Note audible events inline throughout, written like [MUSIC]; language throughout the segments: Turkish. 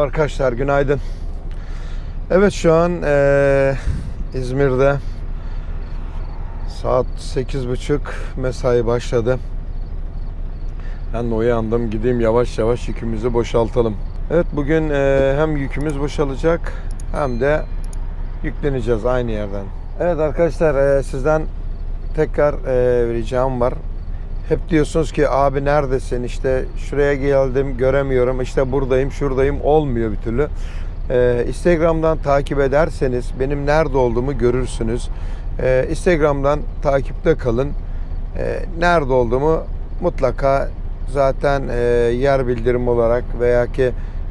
Arkadaşlar, günaydın. Evet şu an eee, İzmir'de saat 8.30 mesai başladı. Ben de uyandım, gideyim yavaş yavaş yükümüzü boşaltalım. Evet bugün eee, hem yükümüz boşalacak hem de yükleneceğiz aynı yerden. Evet arkadaşlar eee, sizden tekrar eee, ricam var. Hep diyorsunuz ki abi neredesin işte şuraya geldim göremiyorum işte buradayım şuradayım olmuyor bir türlü. Ee, Instagram'dan takip ederseniz benim nerede olduğumu görürsünüz. Ee, Instagram'dan takipte kalın. Ee, nerede olduğumu mutlaka zaten e, yer bildirim olarak veya ki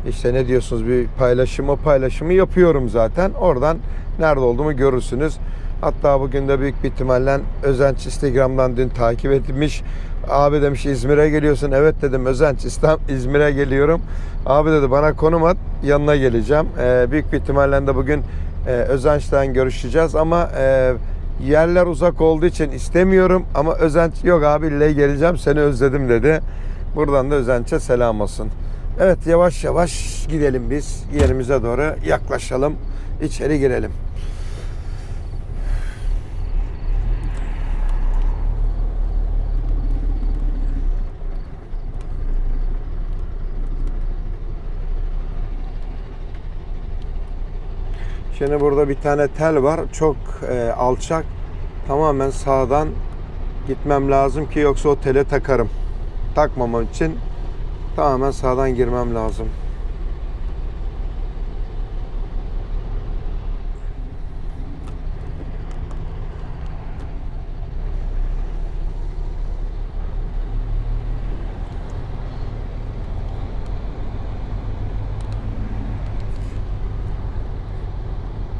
işte ne diyorsunuz bir paylaşımı paylaşımı yapıyorum zaten. Oradan nerede olduğumu görürsünüz. Hatta bugün de büyük bir ihtimalle Özenç Instagram'dan dün takip etmiş. Abi demiş İzmir'e geliyorsun. Evet dedim Özenç İslam İzmir'e geliyorum. Abi dedi bana konum at yanına geleceğim. Ee, büyük bir ihtimalle de bugün e, Özenç'ten görüşeceğiz ama e, yerler uzak olduğu için istemiyorum ama Özenç yok abi ille geleceğim seni özledim dedi. Buradan da Özenç'e selam olsun. Evet yavaş yavaş gidelim biz yerimize doğru yaklaşalım içeri girelim. Şimdi burada bir tane tel var. Çok e, alçak. Tamamen sağdan gitmem lazım ki yoksa o tele takarım. Takmamam için tamamen sağdan girmem lazım.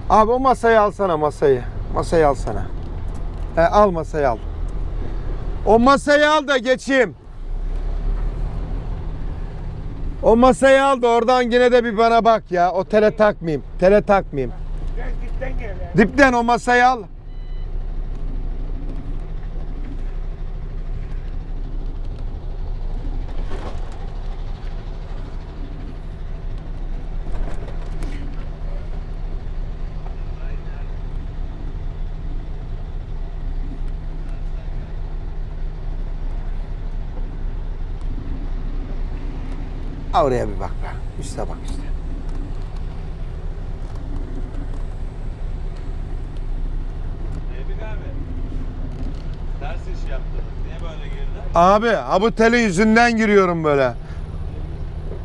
Abi o masayı alsana masayı. Masayı alsana. He, al masayı al. O masayı al da geçeyim. O masayı al da oradan yine de bir bana bak ya. O tele takmayayım. Tele takmayayım. Gel dipten gel. Dipten o masayı al. Ha, Oraya bir bak be. Üste bak işte. Ebik abi. Ters iş yaptınız. Niye böyle girdi? Abi ha bu tele yüzünden giriyorum böyle.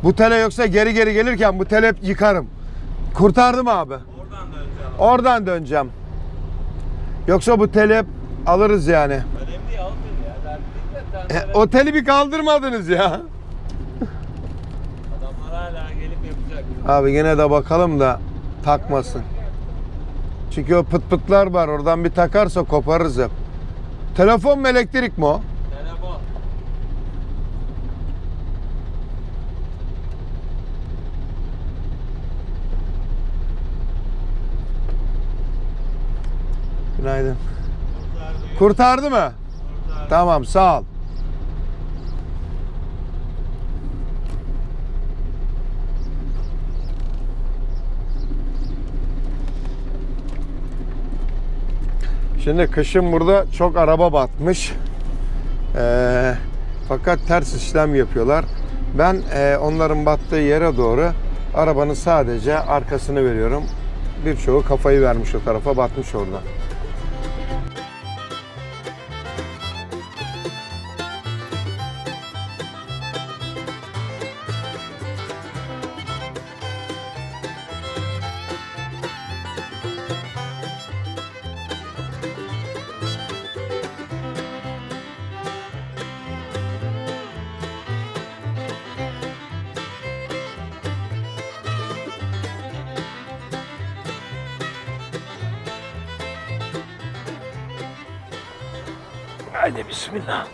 Bu tele yoksa geri geri gelirken bu tele hep yıkarım. Kurtardım abi. Oradan döneceğim. Oradan döneceğim. Yoksa bu tele hep alırız yani. Önemli değil almayın ya. Dert değil de E, o teli bir kaldırmadınız ya. Hala gelip yapacak. Abi yine de bakalım da takmasın. Çünkü o pıt pıtlar var oradan bir takarsa koparırız hep. Telefon mu elektrik mi o? Telefon. Günaydın. Kurtardı. Kurtardı mı? Kurtardı. Tamam sağ ol. Şimdi kışın burada çok araba batmış. Ee, fakat ters işlem yapıyorlar. Ben e, onların battığı yere doğru arabanın sadece arkasını veriyorum. Birçoğu kafayı vermiş o tarafa batmış orada. Haydi bismillah.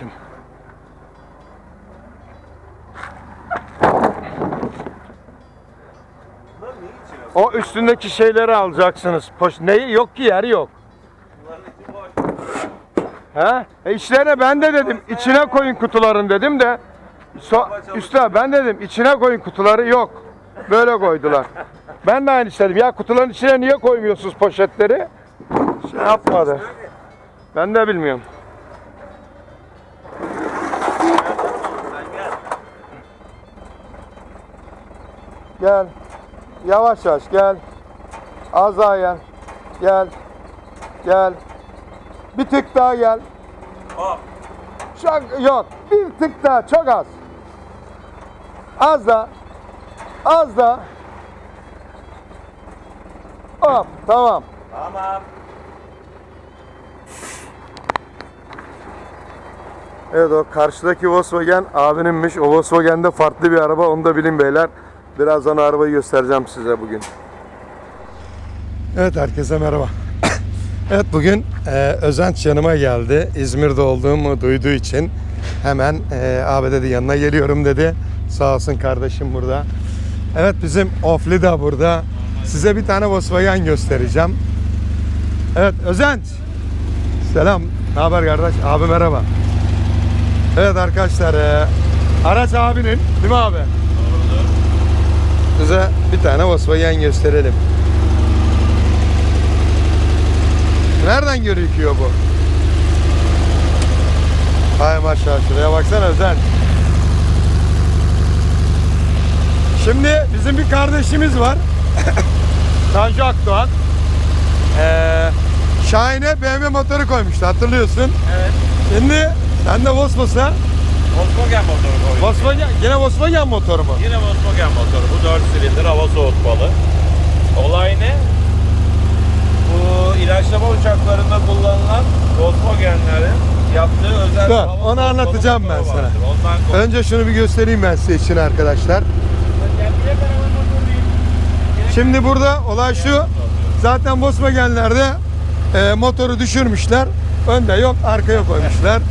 Değil mi? O üstündeki şeyleri alacaksınız. Poş neyi yok ki yer yok. He? E içlerine ben de dedim içine koyun kutuların dedim de so, üstüne ben dedim içine koyun kutuları yok. Böyle koydular. Ben de aynı istedim. Ya kutuların içine niye koymuyorsunuz poşetleri? Şey yapmadı. Ben de bilmiyorum. Gel. Yavaş yavaş gel. Az daha gel. Gel. Gel. Bir tık daha gel. Hop. Çok yok. Bir tık daha çok az. Az da. Az da. Hop tamam. Tamam. Evet o karşıdaki Volkswagen abininmiş. O Volkswagen'de farklı bir araba. Onu da bilin beyler. Birazdan arabayı göstereceğim size bugün. Evet herkese merhaba. [COUGHS] evet bugün e, Özenç yanıma geldi. İzmir'de olduğumu duyduğu için hemen e, abi dedi yanına geliyorum dedi. Sağ olsun kardeşim burada. Evet bizim Ofli de burada. Size bir tane Volkswagen göstereceğim. Evet Özenç. Selam. Ne haber kardeş? Abi merhaba. Evet arkadaşlar e, araç abinin değil mi abi? Size bir tane Volkswagen gösterelim. Nereden görüküyor bu? Hay maşallah şuraya baksana Özen. Şimdi bizim bir kardeşimiz var. [COUGHS] Tanju Akdoğan. Ee, Şahin'e BMW motoru koymuştu hatırlıyorsun. Evet. Şimdi sen de Volkswagen, Volkswagen motoru koydum. Volkswagen, yine Volkswagen motoru mu? Yine Volkswagen motoru. Bu 4 silindir hava soğutmalı. Olay ne? Bu ilaçlama uçaklarında kullanılan Volkswagen'lerin yaptığı özel Dur, hava onu anlatacağım ben sana. Önce şunu bir göstereyim ben size için arkadaşlar. Şimdi burada olay şu. Zaten Volkswagen'lerde e, motoru düşürmüşler. Önde yok, arkaya koymuşlar.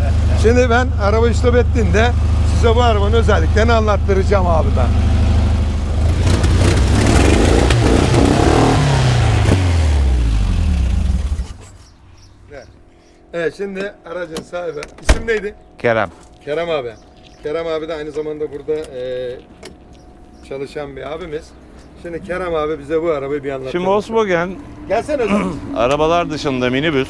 Şimdi ben araba stop ettiğinde size bu arabanın özelliklerini anlattıracağım abi ben. Evet şimdi aracın sahibi. İsim neydi? Kerem. Kerem abi. Kerem abi de aynı zamanda burada e, çalışan bir abimiz. Şimdi Kerem abi bize bu arabayı bir anlatsın. Şimdi Volkswagen Gelsene Özel. [CLEARS THROAT] arabalar dışında minibüs,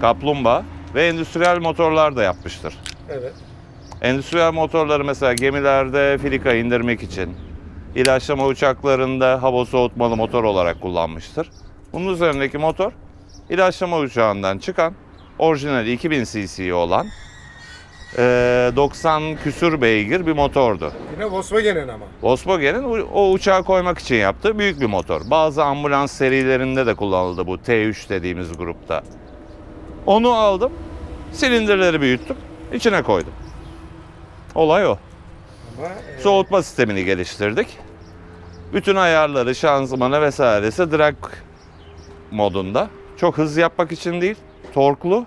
kaplumbağa ve endüstriyel motorlar da yapmıştır. evet. Endüstriyel motorları mesela gemilerde filika indirmek için, ilaçlama uçaklarında hava soğutmalı motor olarak kullanmıştır. Bunun üzerindeki motor ilaçlama uçağından çıkan orijinal 2000 cc olan eee, 90 küsür beygir bir motordu. Yine Volkswagen'in ama. Volkswagen'in o- uçağı koymak için yaptığı büyük bir motor. Bazı ambulans serilerinde de kullanıldı bu T3 dediğimiz grupta. Onu aldım, silindirleri büyüttüm, içine koydum. Olay o. Ama e, Soğutma sistemini geliştirdik. Bütün ayarları, şanzımanı vesairesi drag modunda. Çok hız yapmak için değil, torklu,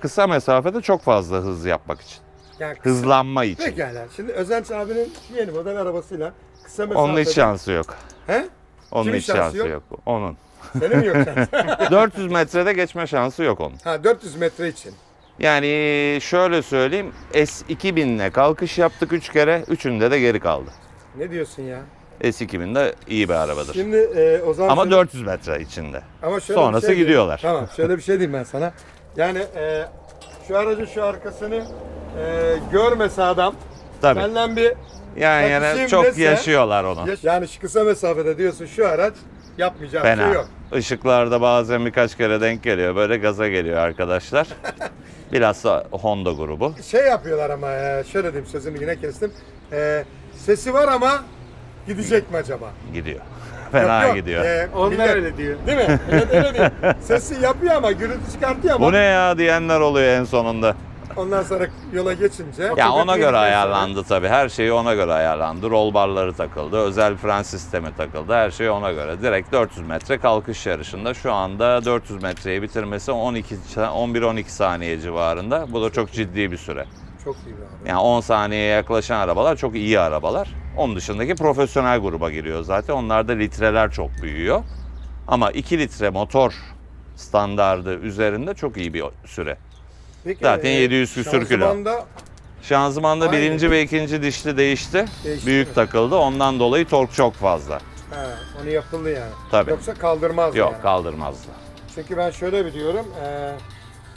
kısa mesafede çok fazla hız yapmak için. yani kısa- Hızlanma için. Pekala. Şimdi Özenç abinin yeni model arabasıyla kısa mesafede. Onun hiç şansı yok. He? Onun Kimin hiç şansı şansı yok? yok. Onun. Senin mi yok şansı? 400 metrede geçme şansı yok onun. ha 400 metre için. Yani şöyle söyleyeyim S2000'le kalkış yaptık 3 kere. Üçünde de geri kaldı. Ne diyorsun ya? S2000 de iyi bir arabadır. Şimdi e, o zaman Ama şöyle- 400 metre içinde. Ama şöyle Sonrası bir şey diyeyim. gidiyorlar. Tamam şöyle bir şey diyeyim ben sana. Yani e, şu aracın şu arkasını e, görmese adam Tabii. senden bir Yani yani çok dese- yaşıyorlar onu. yani şu kısa mesafede diyorsun şu araç yapmayacağı bir Fena. şey yok. Işıklarda bazen birkaç kere denk geliyor. Böyle gaza geliyor arkadaşlar. [LAUGHS] Biraz da Honda grubu. Şey yapıyorlar ama e, şöyle diyeyim sözünü yine kestim. E, sesi var ama gidecek mi acaba? Gidiyor. [LAUGHS] Fena Yok, yok. gidiyor. E, Onlar millet- öyle diyor. Değil mi? Millet öyle diyor. [LAUGHS] Sesi yapıyor ama gürültü çıkartıyor ama Bu ne ya diyenler oluyor en sonunda. Ondan sonra yola geçince Ya ona göre ayarlandı tabii. Her şeyi ona göre ayarlandı. Rol barları takıldı. Özel fren sistemi takıldı. Her şey ona göre. Direkt 400 metre kalkış yarışında. Şu anda 400 metreyi bitirmesi 12 11-12 saniye civarında. Bu da çok ciddi bir süre. Çok iyi bir abi. Yani 10 saniyeye yaklaşan arabalar çok iyi arabalar. Onun dışındaki profesyonel gruba giriyor zaten. Onlarda litreler çok büyüyor. Ama 2 litre motor standardı üzerinde çok iyi bir süre. Peki, Zaten e, 700 küsür kilo. şanzımanda Şanzımanda Aynı. birinci ve ikinci dişli değişti. Değişti Büyük mi? takıldı. Ondan dolayı tork çok fazla. He, onu yapıldı yani. Tabii. Yoksa kaldırmaz Yok yani. kaldırmazdı. Çünkü ben şöyle biliyorum. E,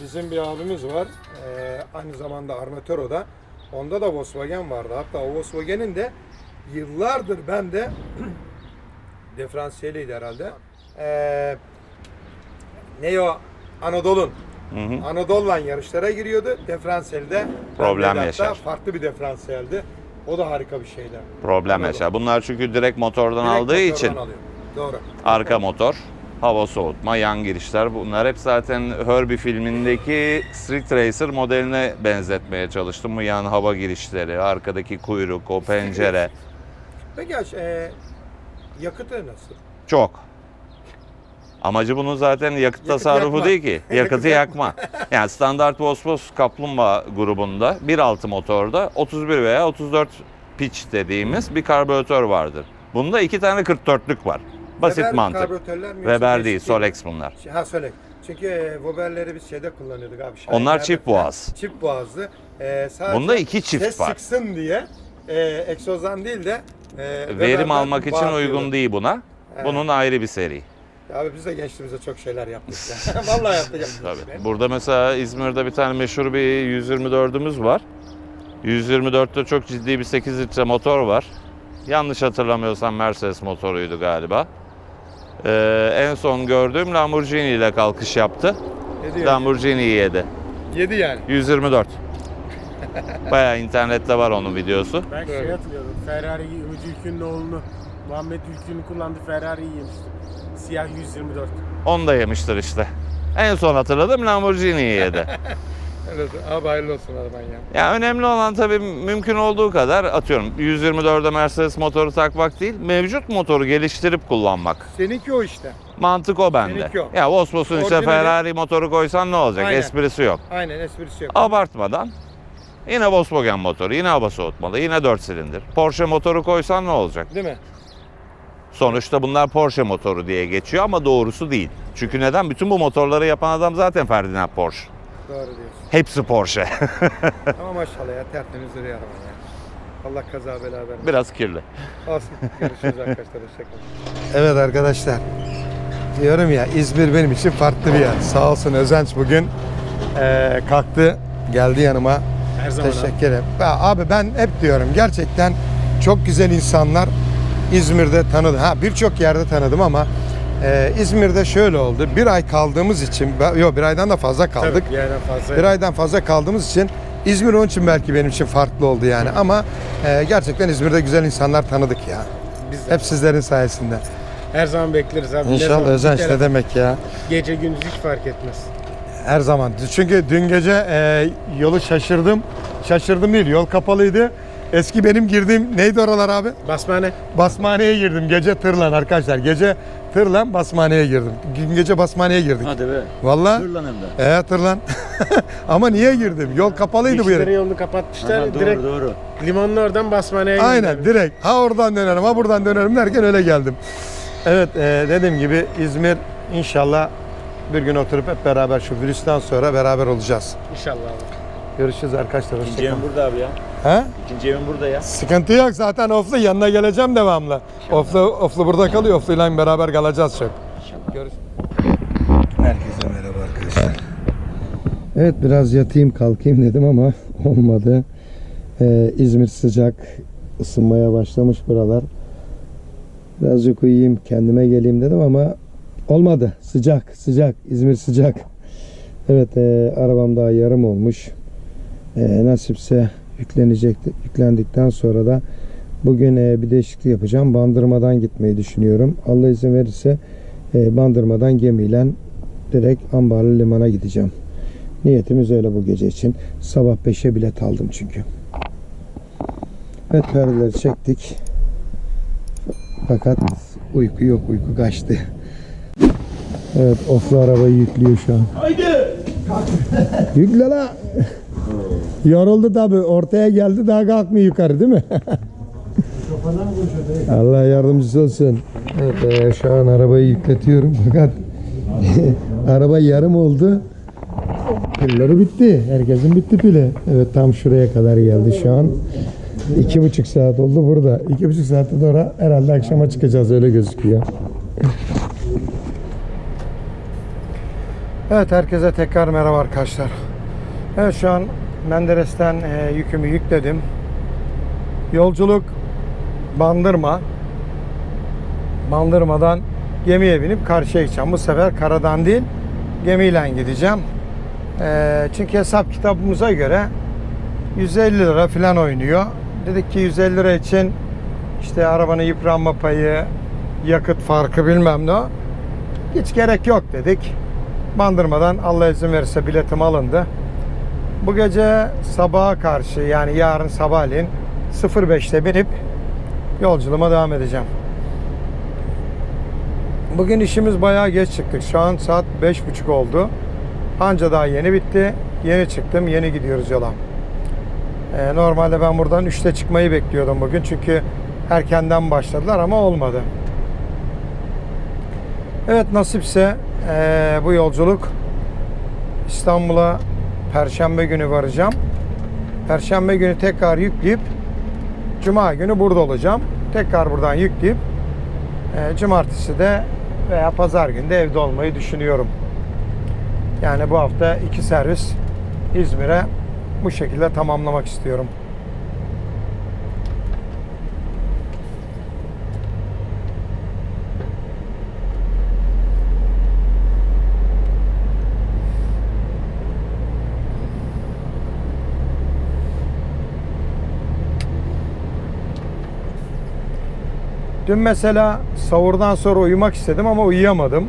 bizim bir abimiz var. E, aynı zamanda armatör o da. Onda da Volkswagen vardı. Hatta o Volkswagen'in de yıllardır ben de [CLEARS THROAT] diferansiyeliydi herhalde. E, ne o? Anadolu'nun. Hı. Anadolu'la yarışlara giriyordu. Diferansiyelde Problem yaşar. Farklı bir diferansiyeldi. O da harika bir şeydi. Problem Anladım. yaşar. Bunlar çünkü direkt motordan Direkt aldığı motordan için alıyor. Doğru. arka motor, hava soğutma, yan girişler bunlar hep zaten Herbie filmindeki Street Racer modeline benzetmeye çalıştım. Bu yan hava girişleri, arkadaki kuyruk, o pencere Peki e, yakıtı nasıl? çok. Amacı bunun zaten yakıt tasarrufu yakma. değil ki. [LAUGHS] Yakıt Yakıtı yakma. [LAUGHS] Yani standart Vosvos Kaplumbağa grubunda 1.6 motorda 31 veya 34 pitch dediğimiz bir karbüratör vardır. Bunda iki tane 44'lük var. Basit Weber mantık. Weber değil, Solex bunlar. Ha Solex. Çünkü e, Weber'leri biz şeyde kullanıyorduk abi. Onlar çift boğaz. Çift boğazlı. E, sadece Bunda iki çift ses var. sıksın diye e, egzozdan değil de e, Verim almak için uygun değil buna. Evet. Bunun ayrı bir seri. Abi biz de gençliğimizde çok şeyler yaptık ya. [LAUGHS] Vallahi yaptık. yaptık. Tabii. Burada mesela İzmir'de bir tane meşhur bir 124'ümüz var. 124'te çok ciddi bir 8 litre motor var. Yanlış hatırlamıyorsam Mercedes motoruydu galiba. Ee, en son gördüğüm Lamborghini ile kalkış yaptı. Ne diyor? Lamborghini'yi yedi. Yedi yani. 124. [LAUGHS] Bayağı internette var onun videosu. Ben şey hatırlıyorum. Ferrari Ümit Ülkü'nün oğlunu Muhammed Ülkü'nün kullandığı Ferrari'yi yemiştim. Siyah 124. Onu da yemiştir işte. En son hatırladım Lamborghini'yi yedi. [LAUGHS] Evet. Abi hayırlı olsun araban ya. Ya önemli olan tabii mümkün olduğu kadar atıyorum 124'e Mercedes motoru takmak değil, mevcut motoru geliştirip kullanmak. Seninki o işte. Mantık o bende. Seninki o. Ya Vosvos'un işte Orijinali- Ferrari motoru koysan ne olacak? Aynen. Esprisi yok. Aynen esprisi yok. Abartmadan yine Volkswagen motoru, yine hava soğutmalı, yine 4 silindir. Porsche motoru koysan ne olacak? Değil mi? Sonuçta bunlar Porsche motoru diye geçiyor ama doğrusu değil. Çünkü neden? Bütün bu motorları yapan adam zaten Ferdinand Porsche. Doğru diyorsun. Hepsi Porsche. [LAUGHS] Ama maşallah ya tertemiz duruyor araban ya. Allah kaza bela vermesin. Biraz kirli. Olsun. Görüşürüz arkadaşlar. Hoşçakalın. [LAUGHS] Evet arkadaşlar. Diyorum ya İzmir benim için farklı bir yer. Sağ olsun Özenç bugün eee, kalktı. Geldi yanıma. Her zaman. Teşekkür ederim. Ya Abi ben hep diyorum gerçekten çok güzel insanlar İzmir'de tanıdım. Ha birçok yerde tanıdım ama eee, İzmir'de şöyle oldu. Bir ay kaldığımız için, yok bir aydan da fazla kaldık. Tabii, bir yerden fazla. Bir aydan fazla kaldığımız için İzmir onun için belki benim için farklı oldu yani. Ama e, gerçekten İzmir'de güzel insanlar tanıdık ya. Biz de Hep sizlerin sayesinde. her zaman bekleriz abi. İnşallah ne kere demek ya. Gece gündüz hiç fark etmez. Her zaman. Çünkü dün gece e, yolu şaşırdım. Şaşırdım değil, yol kapalıydı. Eski benim girdiğim neydi oralar abi? Basmane. Basmaneye girdim. Gece tırlan arkadaşlar. Gece tırlan basmaneye girdim. Dün gece basmaneye girdik. Hadi be. Vallahi. Dur lan hem de. E tırlan. [LAUGHS] Ama niye girdim? Yol kapalıydı bu İşlerin yere. yolunu kapatmışlar. Aha, doğru direkt doğru. limanın oradan basmaneye Aynen gidiyorum. direkt. Ha oradan dönerim ha buradan dönerim derken öyle geldim. Evet e, dediğim gibi İzmir inşallah bir gün oturup hep beraber şu virüsten sonra beraber olacağız. İnşallah abi. Görüşürüz arkadaşlar. İkinci Hoşçakalın. evim burada abi ya. Ha? İkinci evim burada ya. Sıkıntı yok zaten Oflu yanına geleceğim devamlı. Oflu, Oflu burada kalıyor. Oflu'yla beraber kalacağız çok. Görüşürüz. Herkese merhaba arkadaşlar. Evet biraz yatayım kalkayım dedim ama [LAUGHS] olmadı. Ee, İzmir sıcak ısınmaya başlamış buralar. Birazcık uyuyayım kendime geleyim dedim ama olmadı. Sıcak sıcak İzmir sıcak. Evet e, arabam daha yarım olmuş. E, nasipse yüklenecek yüklendikten sonra da bugün e, bir değişiklik yapacağım. Bandırmadan gitmeyi düşünüyorum. Allah izin verirse e, bandırmadan gemiyle direkt Ambarlı Liman'a gideceğim. Niyetimiz öyle bu gece için. Sabah 5'e bilet aldım çünkü. Evet perdeleri çektik. Fakat uyku yok uyku kaçtı. Evet oflu arabayı yüklüyor şu an. Haydi! Yükle la! Yoruldu tabi. Ortaya geldi daha kalkmıyor yukarı değil mi? Allah yardımcısı olsun. Evet e, şu an arabayı yükletiyorum fakat [LAUGHS] araba yarım oldu. Pilleri bitti. Herkesin bitti pili. Evet tam şuraya kadar geldi şu an. İki buçuk saat oldu burada. İki buçuk saatte sonra herhalde akşama çıkacağız öyle gözüküyor. Evet herkese tekrar merhaba arkadaşlar. Evet şu an Menderes'ten e, yükümü yükledim. Yolculuk Bandırma. Bandırmadan gemiye binip karşıya gideceğim. Bu sefer karadan değil gemiyle gideceğim. E, çünkü hesap kitabımıza göre 150 lira falan oynuyor. Dedik ki 150 lira için işte arabanın yıpranma payı, yakıt farkı bilmem ne. Hiç gerek yok dedik. Bandırmadan Allah izin verirse biletim alındı. Bu gece sabaha karşı yani yarın sabahleyin 05'te binip yolculuğuma devam edeceğim. Bugün işimiz bayağı geç çıktık. Şu an saat 5.30 oldu. Anca daha yeni bitti. Yeni çıktım, yeni gidiyoruz yola. Ee, normalde ben buradan 3'te çıkmayı bekliyordum bugün. Çünkü erkenden başladılar ama olmadı. Evet nasipse eee, bu yolculuk İstanbul'a Perşembe günü varacağım. Perşembe günü tekrar yükleyip Cuma günü burada olacağım. Tekrar buradan yükleyip eee, Cumartesi de veya Pazar günü de evde olmayı düşünüyorum. Yani bu hafta iki servis İzmir'e bu şekilde tamamlamak istiyorum. Dün mesela savurdan sonra uyumak istedim ama uyuyamadım.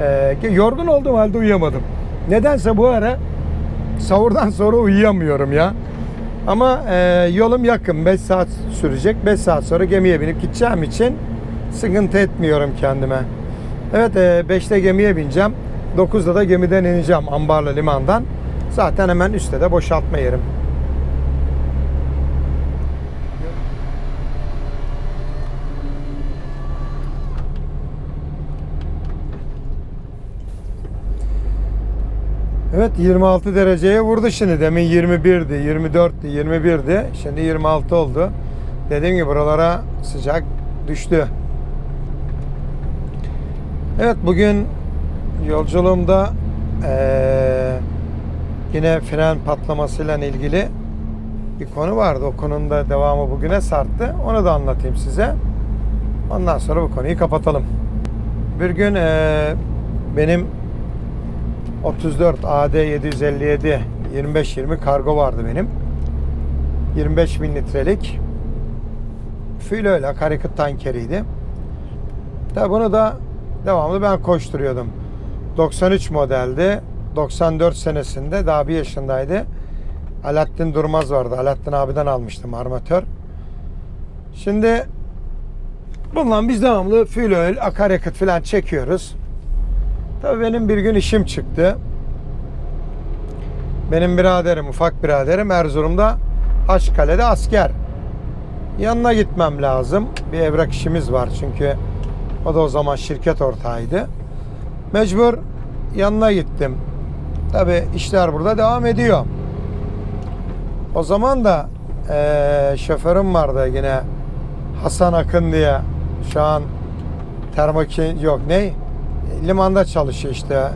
Ee, yorgun olduğum halde uyuyamadım. Nedense bu ara savurdan sonra uyuyamıyorum ya. Ama e, yolum yakın. 5 saat sürecek. 5 saat sonra gemiye binip gideceğim için sıkıntı etmiyorum kendime. Evet e, 5'te gemiye bineceğim. 9'da da gemiden ineceğim Ambarlı limandan. Zaten hemen üstte de boşaltma yerim. Evet 26 dereceye vurdu şimdi. Demin 21'di, 24'ti, 21'di. Şimdi 26 oldu. Dediğim gibi buralara sıcak düştü. Evet bugün yolculuğumda eee, yine fren patlamasıyla ilgili bir konu vardı. O konunun da devamı bugüne sarttı. Onu da anlatayım size. Ondan sonra bu konuyu kapatalım. Bir gün eee, benim 34 AD 757 25-20 kargo vardı benim. 25 bin litrelik Filo'yla akaryakıt tankeriydi. Tabi bunu da devamlı ben koşturuyordum. 93 modeldi. 94 senesinde daha bir yaşındaydı. Alaaddin Durmaz vardı. Alaaddin abiden almıştım armatör. Şimdi bundan biz devamlı fuel oil, akaryakıt falan çekiyoruz. Tabii benim bir gün işim çıktı. Benim biraderim, ufak biraderim Erzurum'da Haçkale'de asker. Yanına gitmem lazım. Bir evrak işimiz var çünkü o da o zaman şirket ortağıydı. Mecbur yanına gittim. Tabi işler burada devam ediyor. O zaman da eee şoförüm vardı yine Hasan Akın diye şu an termokin yok ne limanda çalışıyor işte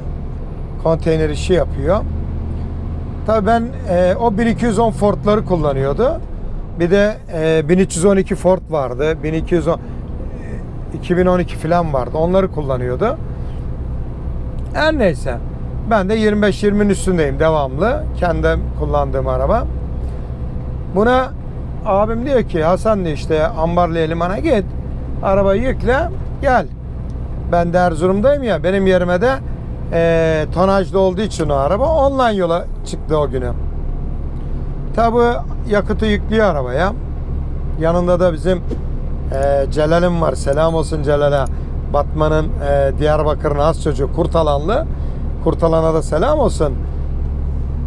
konteyner işi yapıyor. Tabii ben e, o 1210 Ford'ları kullanıyordu. Bir de e, 1312 Ford vardı. 1210 e, 2012 falan vardı. Onları kullanıyordu. Her neyse. Ben de 25-20'nin üstündeyim devamlı. Kendim kullandığım araba. Buna abim diyor ki Hasan diyor işte Ambarlı'ya limana git. Arabayı yükle gel. Ben de Erzurum'dayım ya. Benim yerime de e, tonajlı olduğu için o araba online yola çıktı o günü. Tabi yakıtı yüklüyor arabaya. Yanında da bizim e, Celal'im var. Selam olsun Celal'e. Batman'ın e, Diyarbakır'ın az çocuğu Kurtalanlı. Kurtalan'a da selam olsun.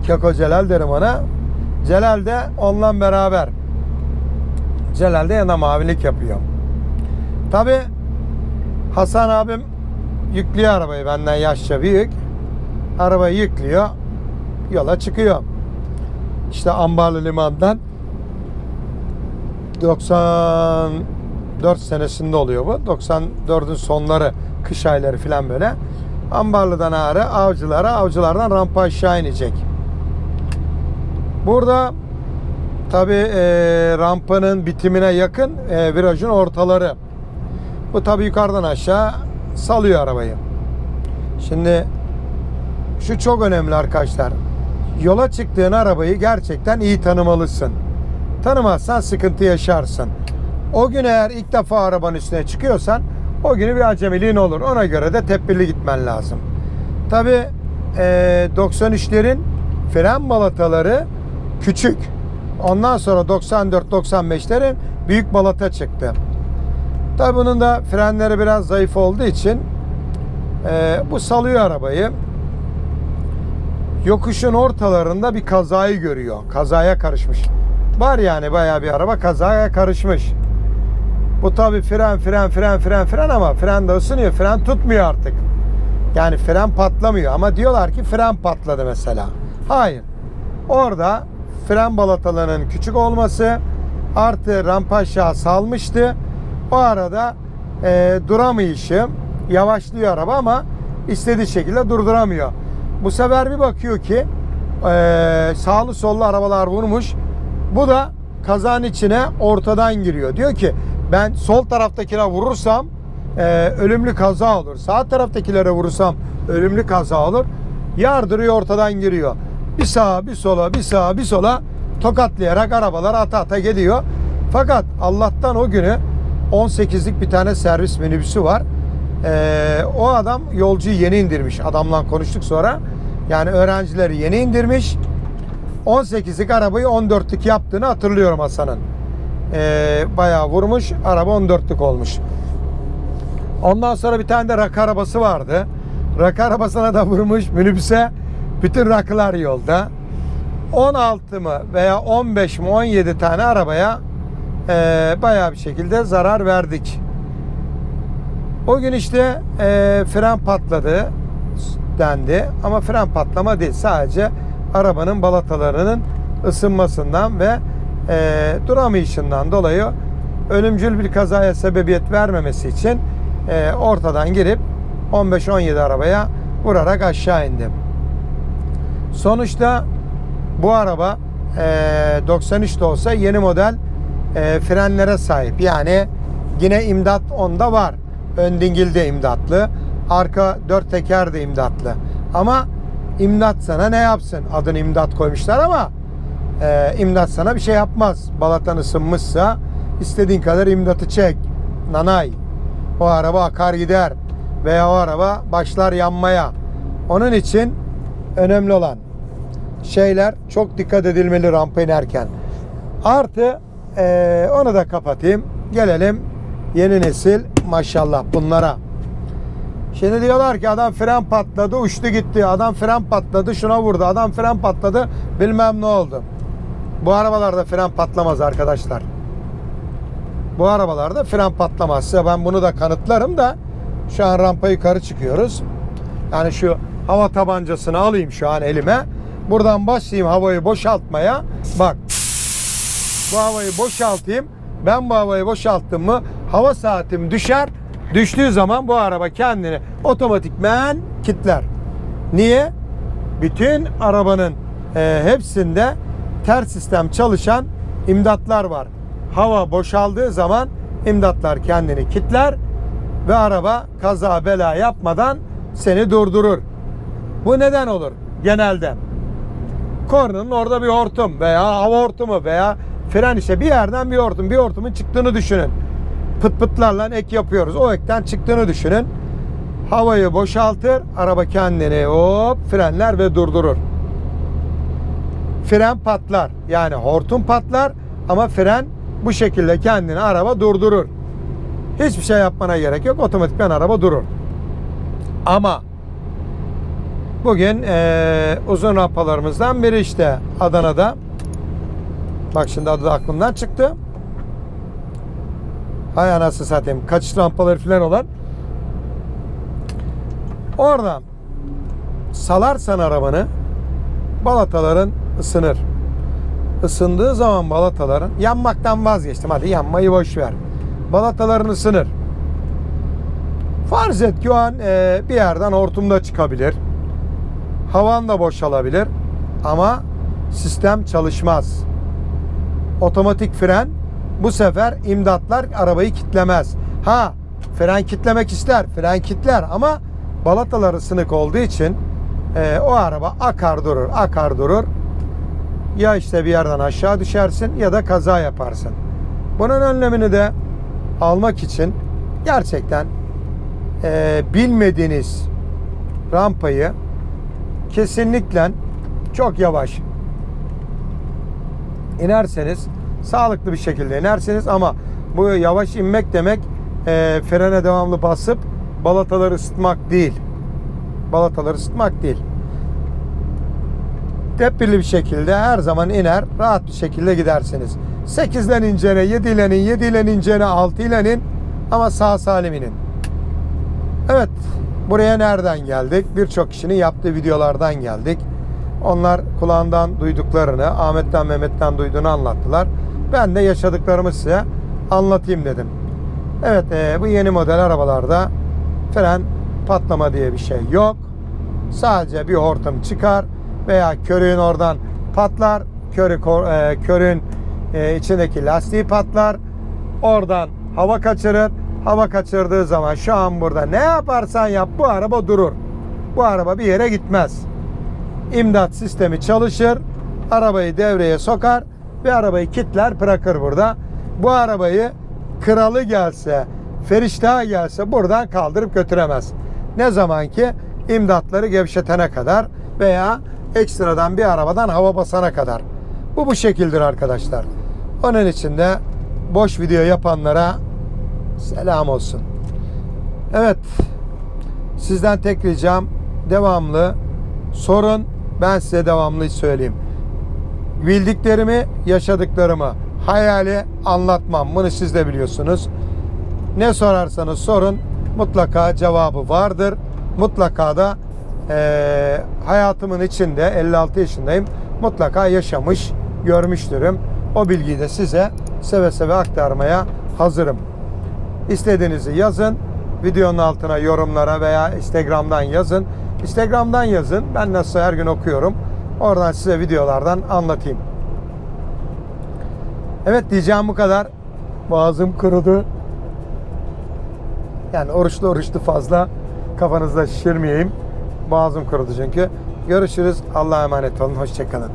Keko Celal derim ona. Celal de onunla beraber. Celal de yana mavilik yapıyor. Tabi Hasan abim yüklüyor arabayı benden yaşça büyük. Arabayı yüklüyor. Yola çıkıyor. İşte Ambarlı Liman'dan 94 senesinde oluyor bu. 94'ün sonları, kış ayları falan böyle. Ambarlı'dan ağrı, avcılara, avcılardan rampa aşağı inecek. Burada tabi rampanın bitimine yakın e, virajın ortaları. Bu tabi yukarıdan aşağı salıyor arabayı. Şimdi şu çok önemli arkadaşlar. Yola çıktığın arabayı gerçekten iyi tanımalısın. Tanımazsan sıkıntı yaşarsın. O gün eğer ilk defa arabanın üstüne çıkıyorsan o günü bir acemiliğin olur. Ona göre de tedbirli gitmen lazım. Tabi 93'lerin fren balataları küçük. Ondan sonra 94-95'lerin büyük balata çıktı. Tabi bunun da frenleri biraz zayıf olduğu için e, bu salıyor arabayı. Yokuşun ortalarında bir kazayı görüyor. Kazaya karışmış. Var yani bayağı bir araba kazaya karışmış. Bu tabi fren fren fren fren fren ama fren de ısınıyor. Fren tutmuyor artık. Yani fren patlamıyor ama diyorlar ki fren patladı mesela. Hayır. Orada fren balatalarının küçük olması artı rampa aşağı salmıştı. O arada e, duramayışı yavaşlıyor araba ama istediği şekilde durduramıyor. Bu sefer bir bakıyor ki e, sağlı sollu arabalar vurmuş. Bu da kazanın içine ortadan giriyor. Diyor ki ben sol taraftakine vurursam e, ölümlü kaza olur. Sağ taraftakilere vurursam ölümlü kaza olur. Yardırıyor ortadan giriyor. Bir sağa bir sola bir sağa bir sola tokatlayarak arabalar ata ata geliyor. Fakat Allah'tan o günü 18'lik bir tane servis minibüsü var. Ee, o adam yolcuyu yeni indirmiş. Adamla konuştuk sonra. Yani öğrencileri yeni indirmiş. 18'lik arabayı 14'lük yaptığını hatırlıyorum Hasan'ın. Ee, bayağı vurmuş. Araba 14'lük olmuş. Ondan sonra bir tane de rak arabası vardı. Rak arabasına da vurmuş minibüse. Bütün rakılar yolda. 16 mı veya 15 mi 17 tane arabaya e, bayağı bir şekilde zarar verdik. O gün işte e, fren patladı dendi ama fren patlama değil sadece arabanın balatalarının ısınmasından ve e, duramayışından dolayı ölümcül bir kazaya sebebiyet vermemesi için e, ortadan girip 15-17 arabaya vurarak aşağı indim. Sonuçta bu araba e, 93 de olsa yeni model e, frenlere sahip. Yani yine imdat onda var. Ön dingil de imdatlı. Arka dört teker de imdatlı. Ama imdat sana ne yapsın? Adını imdat koymuşlar ama e, imdat sana bir şey yapmaz. Balatan ısınmışsa istediğin kadar imdatı çek. Nanay. O araba akar gider. Veya o araba başlar yanmaya. Onun için önemli olan şeyler çok dikkat edilmeli rampa inerken. Artı eee, onu da kapatayım. Gelelim yeni nesil maşallah bunlara. Şimdi diyorlar ki adam fren patladı uçtu gitti. Adam fren patladı şuna vurdu. Adam fren patladı bilmem ne oldu. Bu arabalarda fren patlamaz arkadaşlar. Bu arabalarda fren patlamaz. Size ben bunu da kanıtlarım da şu an rampa yukarı çıkıyoruz. Yani şu hava tabancasını alayım şu an elime. Buradan başlayayım havayı boşaltmaya. Bak. Bu havayı boşaltayım. Ben bu havayı boşalttım mı hava saatim düşer. Düştüğü zaman bu araba kendini otomatikmen kilitler. Niye? Bütün arabanın e, hepsinde ters sistem çalışan imdatlar var. Hava boşaldığı zaman imdatlar kendini kilitler ve araba kaza bela yapmadan seni durdurur. Bu neden olur? Genelde kornanın orada bir hortum veya hava hortumu veya fren işte bir yerden bir hortum, bir hortumun çıktığını düşünün. Pıt pıtlarla ek yapıyoruz. O ekten çıktığını düşünün. Havayı boşaltır, araba kendini hop frenler ve durdurur. Fren patlar. Yani hortum patlar ama fren bu şekilde kendini araba durdurur. Hiçbir şey yapmana gerek yok. Otomatikman araba durur. Ama bugün eee, uzun rampalarımızdan biri işte Adana'da Bak şimdi adı da aklımdan çıktı. Hay anasını satayım. Kaçış rampaları falan olan. Oradan salarsan arabanı balataların ısınır. Isındığı zaman balataların yanmaktan vazgeçtim. Hadi yanmayı boş ver. Balataların ısınır. Farz et ki o an e, bir yerden hortumda çıkabilir. Havan da boşalabilir. Ama sistem çalışmaz. Otomatik fren bu sefer imdatlar arabayı kitlemez. Ha fren kitlemek ister. Fren kitler ama balatalar ısınık olduğu için e, o araba akar durur. Akar durur. Ya işte bir yerden aşağı düşersin ya da kaza yaparsın. Bunun önlemini de almak için gerçekten e, bilmediğiniz rampayı kesinlikle çok yavaş inerseniz sağlıklı bir şekilde inerseniz ama bu yavaş inmek demek e, frene devamlı basıp balataları ısıtmak değil. Balataları ısıtmak değil. Tedbirli bir şekilde her zaman iner, rahat bir şekilde gidersiniz. 8 ile incene, 7 ile in, 7 ile incene, 6 ile in ama sağ salim inin. Evet, buraya nereden geldik? Birçok kişinin yaptığı videolardan geldik. Onlar kulağından duyduklarını, Ahmet'ten Mehmet'ten duyduğunu anlattılar. Ben de yaşadıklarımı size anlatayım dedim. Evet, e, bu yeni model arabalarda fren patlama diye bir şey yok. Sadece bir hortum çıkar veya körüğün oradan patlar. Körük, e, körüğün e, içindeki lastiği patlar. Oradan hava kaçırır. Hava kaçırdığı zaman şu an burada ne yaparsan yap bu araba durur. Bu araba bir yere gitmez. İmdat sistemi çalışır. Arabayı devreye sokar ve arabayı kitler bırakır burada. Bu arabayı kralı gelse, feriştah gelse buradan kaldırıp götüremez. Ne zaman ki imdatları gevşetene kadar veya ekstradan bir arabadan hava basana kadar. Bu bu şekildir arkadaşlar. Onun için de boş video yapanlara selam olsun. Evet. Sizden tek ricam devamlı sorun ben size devamlı söyleyeyim. Bildiklerimi, yaşadıklarımı, hayali anlatmam. Bunu siz de biliyorsunuz. Ne sorarsanız sorun mutlaka cevabı vardır. Mutlaka da eee, hayatımın içinde 56 yaşındayım. Mutlaka yaşamış, görmüştürüm. O bilgiyi de size seve seve aktarmaya hazırım. İstediğinizi yazın. Videonun altına yorumlara veya Instagram'dan yazın. Instagram'dan yazın. Ben nasıl her gün okuyorum. Oradan size videolardan anlatayım. Evet diyeceğim bu kadar. Boğazım kurudu. Yani oruçlu oruçlu fazla kafanızda şişirmeyeyim. Boğazım kurudu çünkü. Görüşürüz. Allah'a emanet olun. Hoşçakalın.